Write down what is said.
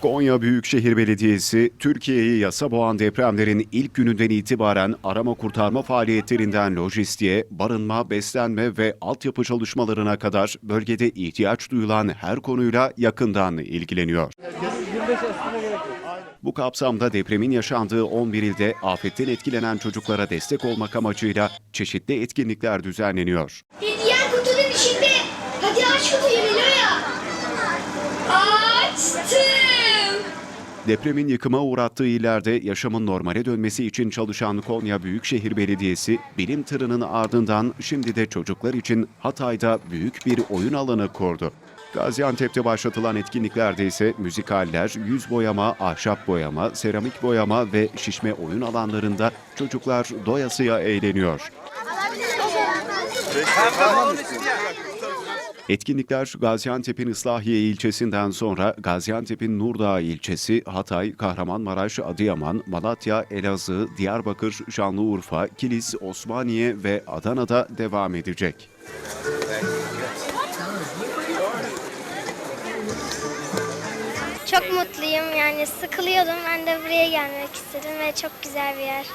Konya Büyükşehir Belediyesi, Türkiye'yi yasa boğan depremlerin ilk gününden itibaren arama kurtarma faaliyetlerinden lojistiğe, barınma, beslenme ve altyapı çalışmalarına kadar bölgede ihtiyaç duyulan her konuyla yakından ilgileniyor. Bu kapsamda depremin yaşandığı 11 ilde afetten etkilenen çocuklara destek olmak amacıyla çeşitli etkinlikler düzenleniyor. Diğer kutunun içinde. Hadi aç kutuyu Depremin yıkıma uğrattığı illerde yaşamın normale dönmesi için çalışan Konya Büyükşehir Belediyesi, bilim tırının ardından şimdi de çocuklar için Hatay'da büyük bir oyun alanı kurdu. Gaziantep'te başlatılan etkinliklerde ise müzikaller, yüz boyama, ahşap boyama, seramik boyama ve şişme oyun alanlarında çocuklar doyasıya eğleniyor. Etkinlikler Gaziantep'in Islahiye ilçesinden sonra Gaziantep'in Nurdağ ilçesi, Hatay, Kahramanmaraş, Adıyaman, Malatya, Elazığ, Diyarbakır, Şanlıurfa, Kilis, Osmaniye ve Adana'da devam edecek. Çok mutluyum yani sıkılıyordum ben de buraya gelmek istedim ve çok güzel bir yer.